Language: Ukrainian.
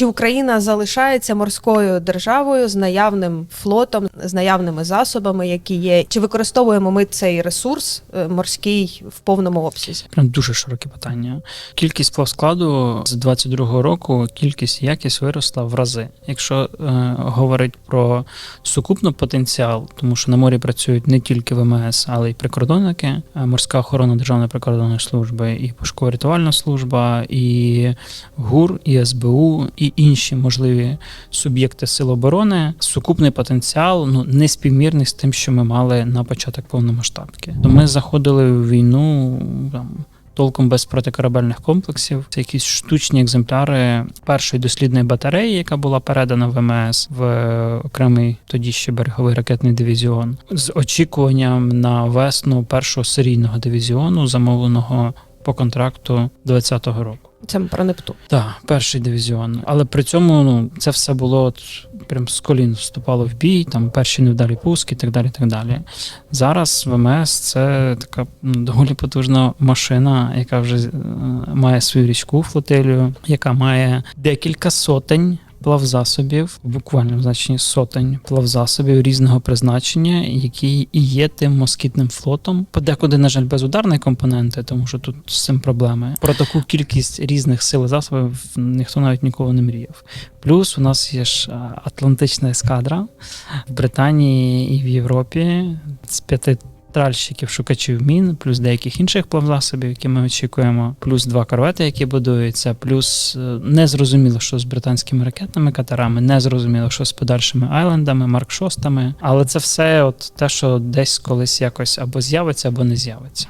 Чи Україна залишається морською державою з наявним флотом, з наявними засобами, які є? Чи використовуємо ми цей ресурс е, морський в повному обсязі? Прям дуже широке питання. Кількість плавскладу з 22-го року, кількість і якість виросла в рази. Якщо е, говорить про сукупно потенціал, тому що на морі працюють не тільки ВМС, але й прикордонники, е, морська охорона Державної прикордонної служби, і пошуково-рятувальна служба, і ГУР, і СБУ, і інші можливі суб'єкти сил оборони. Сукупний потенціал ну не співмірний з тим, що ми мали на початок повномасштабки. Ми заходили в війну там. Толком без протикорабельних комплексів. Це якісь штучні екземпляри першої дослідної батареї, яка була передана в МС в окремий тоді ще береговий ракетний дивізіон, з очікуванням на весну першого серійного дивізіону, замовленого по контракту 2020 року. Це про Нептун. Так, перший дивізіон. Але при цьому ну це все було от, прям з колін вступало в бій, там перші невдалі пуски і так далі. так далі. Зараз ВМС це така ну, доволі потужна машина, яка вже е, має свою річку флотилію, яка має декілька сотень. Плавзасобів, в буквальному значенні сотень плавзасобів різного призначення, які і є тим москітним флотом. Подекуди, на жаль, без ударної компоненти, тому що тут з цим проблеми. Про таку кількість різних сил засобів ніхто навіть ніколи не мріяв. Плюс у нас є ж Атлантична ескадра в Британії і в Європі з п'яти тральщиків, шукачів мін, плюс деяких інших плавзасобів, які ми очікуємо, плюс два корвети, які будуються, плюс незрозуміло, не зрозуміло, що з британськими ракетними катерами, не зрозуміло, що з подальшими айлендами, марк шостами. Але це все, от те, що десь колись якось або з'явиться, або не з'явиться.